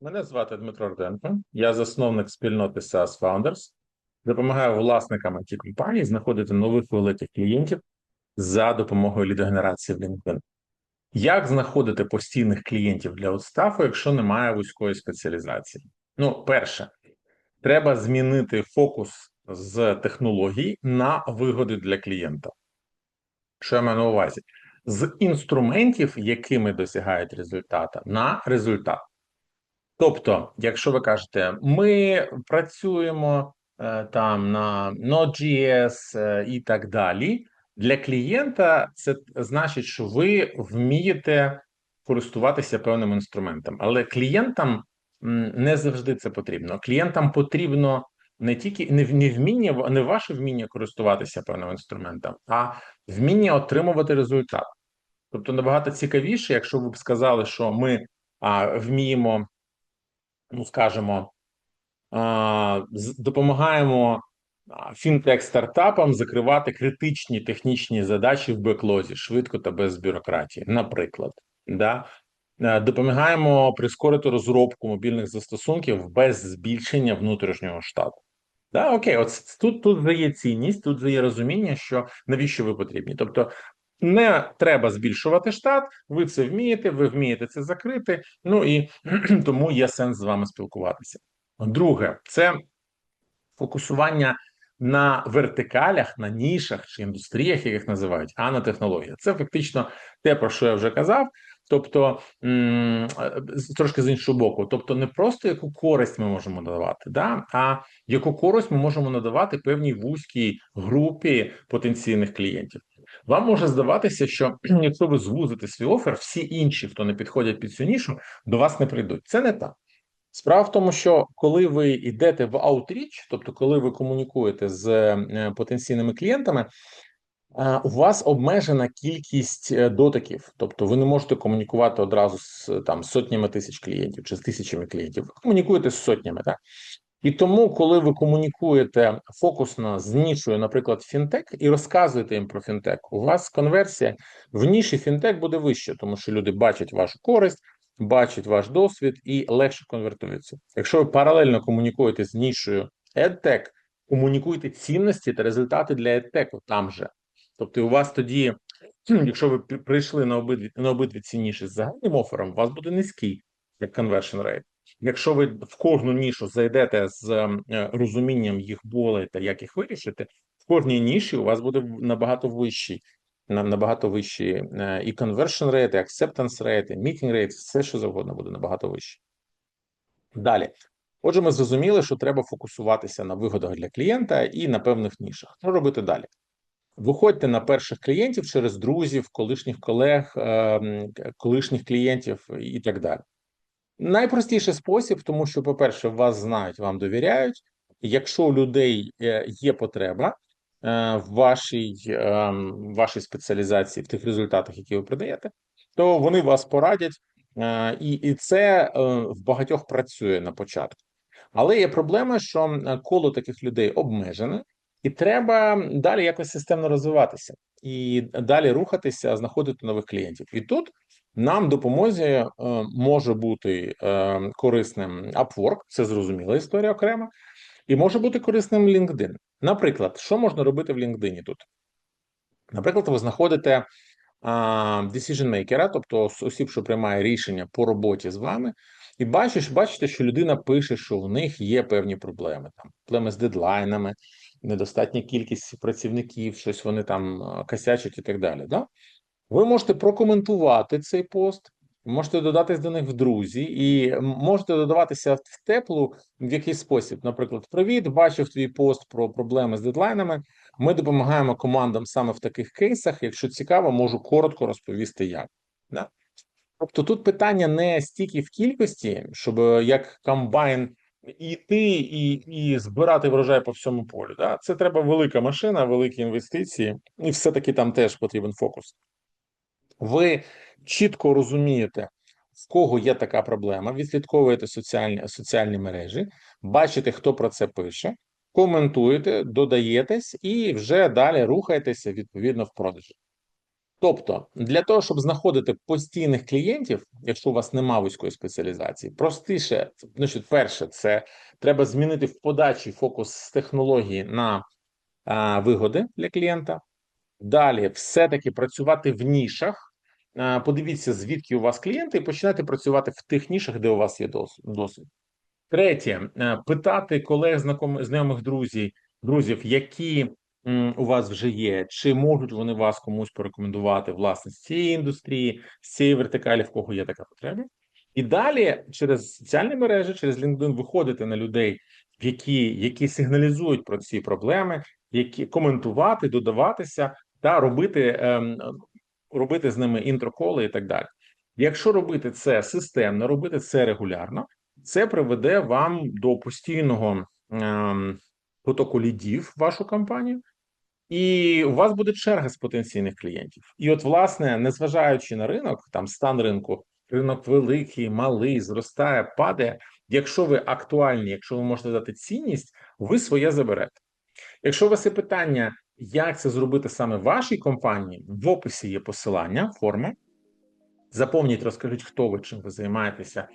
Мене звати Дмитро Руденко, я засновник спільноти SaaS Founders. Допомагаю власникам it компаній знаходити нових великих клієнтів за допомогою лідогенерації в LinkedIn. Як знаходити постійних клієнтів для отстафу, якщо немає вузької спеціалізації? Ну, перше, треба змінити фокус з технологій на вигоди для клієнта. Що я маю на увазі? З інструментів, якими досягають результата, на результат. Тобто, якщо ви кажете, ми працюємо е, там на Node.js е, і так далі, для клієнта це значить, що ви вмієте користуватися певним інструментом, але клієнтам не завжди це потрібно. Клієнтам потрібно не тільки не, не вміння, не ваше вміння користуватися певним інструментом, а вміння отримувати результат. Тобто набагато цікавіше, якщо ви б сказали, що ми а, вміємо ну скажімо, а, допомагаємо а, фінтек-стартапам закривати критичні технічні задачі в беклозі швидко та без бюрократії, наприклад. Да? Е, Допомагаємо прискорити розробку мобільних застосунків без збільшення внутрішнього штату. Да, окей, от тут, тут вже є цінність, тут вже є розуміння, що навіщо ви потрібні. Тобто не треба збільшувати штат, ви це вмієте, ви вмієте це закрити. Ну і тому є сенс з вами спілкуватися. Друге, це фокусування на вертикалях, на нішах чи індустріях, як їх називають, а на технологіях. Це фактично те, про що я вже казав. Тобто е, трошки з іншого боку, тобто не просто яку користь ми можемо надавати, да, а яку користь ми можемо надавати певній вузькій групі потенційних клієнтів. Вам може здаватися, що якщо ви звузите свій офер, всі інші, хто не підходять під цю нішу, до вас не прийдуть. Це не так. Справа в тому, що коли ви йдете в аутріч, тобто коли ви комунікуєте з е, потенційними клієнтами, у вас обмежена кількість е, дотиків, тобто ви не можете комунікувати одразу з там сотнями тисяч клієнтів чи з тисячами клієнтів. Ви комунікуєте з сотнями, так? І тому, коли ви комунікуєте фокусно з нішою, наприклад, фінтек, і розказуєте їм про фінтек, у вас конверсія в ніші фінтек буде вища, тому що люди бачать вашу користь, бачать ваш досвід і легше конвертуються. Якщо ви паралельно комунікуєте з нішою EdTech, комунікуйте цінності та результати для EdTech там же. Тобто, у вас тоді, якщо ви прийшли на обидві на обидві ці ніші з загальним офером, у вас буде низький як conversion rate. Якщо ви в кожну нішу зайдете з е, розумінням їх болей та як їх вирішити, в кожній ніші у вас буде набагато вищий, набагато вищі е, і conversion rate, і acceptance rate, і meeting rate, все що завгодно буде набагато вище. Далі. Отже, ми зрозуміли, що треба фокусуватися на вигодах для клієнта і на певних нішах. Що робити далі? Виходьте на перших клієнтів через друзів, колишніх колег, е, колишніх клієнтів і так далі. Найпростіший спосіб, тому що, по-перше, вас знають, вам довіряють. Якщо у людей е, є потреба е, в вашій, е, в вашій спеціалізації, в тих результатах, які ви продаєте, то вони вас порадять, е, і, і це в багатьох працює на початку. Але є проблема, що коло таких людей обмежене, і треба далі якось системно розвиватися і далі рухатися, знаходити нових клієнтів. І тут нам допомозі е, може бути е, корисним Upwork, це зрозуміла історія окрема, і може бути корисним LinkedIn. Наприклад, що можна робити в LinkedIn тут? Наприклад, ви знаходите decision maker, тобто осіб, що приймає рішення по роботі з вами, і бачиш, бачите, що людина пише, що в них є певні проблеми, там проблеми з дедлайнами, недостатня кількість працівників, щось вони там косячать і так далі. Да? Ви можете прокоментувати цей пост, можете додатись до них в друзі, і можете додаватися в теплу в якийсь спосіб. Наприклад, привіт, бачив твій пост про проблеми з дедлайнами. Ми допомагаємо командам саме в таких кейсах. Якщо цікаво, можу коротко розповісти, як. Да? Тобто тут питання не стільки в кількості, щоб е, як комбайн іти і, і збирати врожай по всьому полю. Да? Це треба велика машина, великі інвестиції, і все-таки там теж потрібен фокус ви чітко розумієте, в кого є така проблема, відслідковуєте соціальні, соціальні мережі, бачите, хто про це пише, коментуєте, додаєтесь і вже далі рухаєтеся відповідно в продажі. Тобто, для того, щоб знаходити постійних клієнтів, якщо у вас немає вузької спеціалізації, простіше, значить, перше, це треба змінити в подачі фокус з технології на а, вигоди для клієнта. Далі, все-таки працювати в нішах. А, Подивіться, звідки у вас клієнти, і починати працювати в тих нішах, де у вас є досвід. Третє, е, питати колег, знайомих друзів, друзів, які у вас вже є, чи можуть вони вас комусь порекомендувати власне з цієї індустрії, з цієї вертикалі, в кого є така потреба. І далі через соціальні мережі, через LinkedIn виходити на людей, які, які сигналізують про ці проблеми, які коментувати, додаватися та робити, ем, робити з ними інтроколи і так далі. Якщо робити це системно, робити це регулярно, це приведе вам до постійного ем, потоку лідів в вашу компанію, і у вас буде черга з потенційних клієнтів. І от, власне, незважаючи на ринок, там стан ринку, ринок великий, малий, зростає, падає. Якщо ви актуальні, якщо ви можете дати цінність, ви своє заберете. Якщо у вас є питання, як це зробити саме в вашій компанії, в описі є посилання, форма. Заповніть, розкажіть, хто ви, чим ви займаєтеся,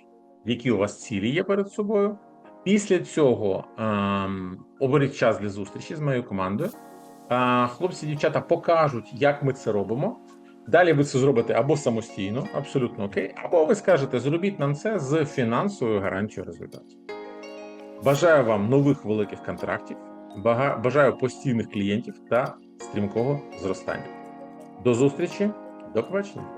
які у вас цілі є перед собою. Після цього ем, оберіть час для зустрічі з моєю командою. Хлопці, дівчата покажуть, як ми це робимо. Далі ви це зробите або самостійно, абсолютно окей, або ви скажете, зробіть нам це з фінансовою гарантією результатів. Бажаю вам нових великих контрактів, бажаю постійних клієнтів та стрімкого зростання. До зустрічі, до побачення.